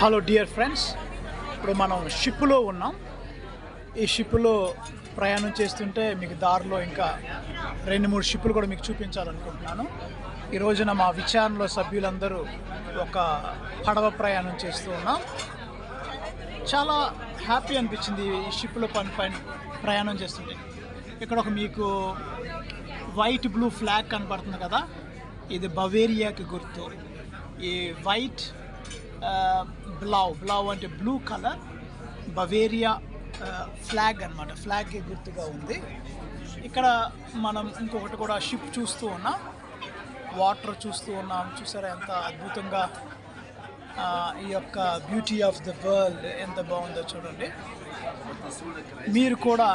Hello dear friends ఇప్పుడు మనం షిప్లో ఉన్నాం. ఈ షిప్లో ప్రయాణం చేస్తుంటే మీకు దారిలో ఇంకా రెండు మూడు షిప్పులు కూడా మీకు చూపించాలనుకుంటున్నాను. ఈ రోజున మా విచారణలో సభ్యులందరూ ఒక పడవ ప్రయాణం చేస్తూ ఉన్నాం. చాలా హ్యాపీ అనిపించింది ఈ షిప్లో పని పైన ప్రయాణం చేస్తుంటే. ఇక్కడ ఒక మీకు వైట్ బ్లూ ఫ్లాగ్ కనపడుతుంది కదా. ఇది బవేరియాకి గుర్తు. ఈ వైట్ Uh, బ్లౌ బ్లౌ అంటే బ్లూ కలర్ బవేరియా ఫ్లాగ్ అనమాట ఫ్లాగ్కి గుర్తుగా ఉంది. ఇక్కడ మనం ఇంకొకటి కూడా షిప్ చూస్తూ ఉన్నాం. వాటర్ చూస్తూ ఉన్నాం. చూసారా ఎంత అద్భుతంగా uh, ఈ యొక్క బ్యూటీ ఆఫ్ ద వరల్డ్ ఎంత బాగుందో చూడండి. మీరు కూడా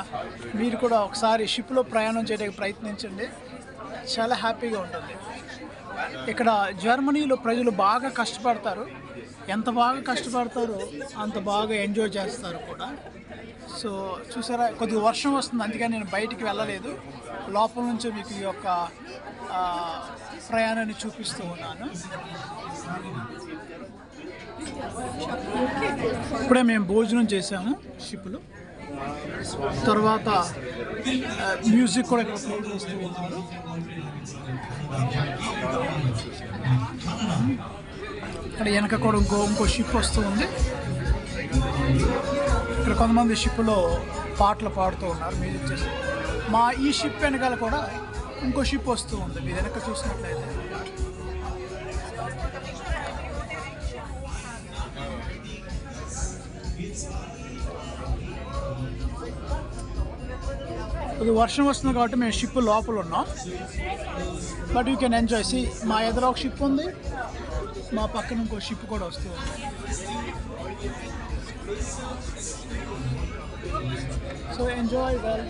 మీరు కూడా ఒకసారి షిప్లో ప్రయాణం చేయడానికి ప్రయత్నించండి. చాలా హ్యాపీగా ఉంటుంది ఇక్కడ జర్మనీలో ప్రజలు బాగా కష్టపడతారు. ఎంత బాగా కష్టపడతారో అంత బాగా ఎంజాయ్ చేస్తారు కూడా. సో చూసారా కొద్దిగా వర్షం వస్తుంది. అందుకని నేను బయటికి వెళ్ళలేదు. లోపల నుంచి మీకు ఈ యొక్క ప్రయాణాన్ని చూపిస్తూ ఉన్నాను. ఇప్పుడే మేము భోజనం చేసాము షిప్లో. తర్వాత మ్యూజిక్ కూడా ఇక్కడ ప్లే చేస్తూ ఉన్నారు. ఇక్కడ వెనక కూడా ఇంకో ఇంకో షిప్ వస్తూ ఉంది ఇక్కడ కొంతమంది షిప్లో పాటలు పాడుతూ ఉన్నారు మ్యూజిక్ చేసి మా ఈ షిప్ వెనకాల కూడా ఇంకో షిప్ వస్తూ ఉంది మీరు వెనక చూసినట్లయితే. ఇది వర్షం వస్తుంది కాబట్టి మేము షిప్ లోపల ఉన్నాం. But you can enjoy see మా ఎదురు ఒక షిప్ ఉంది. మా పక్కన ఇంకో షిప్ కూడా వస్తుంది. So enjoy well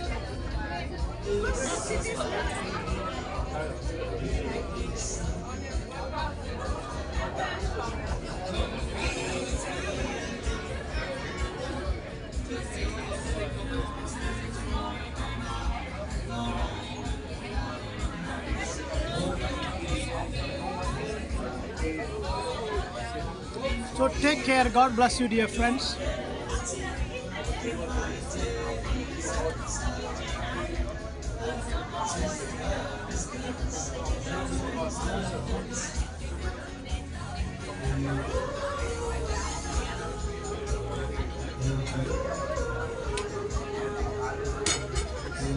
So take care. God bless you, dear friends.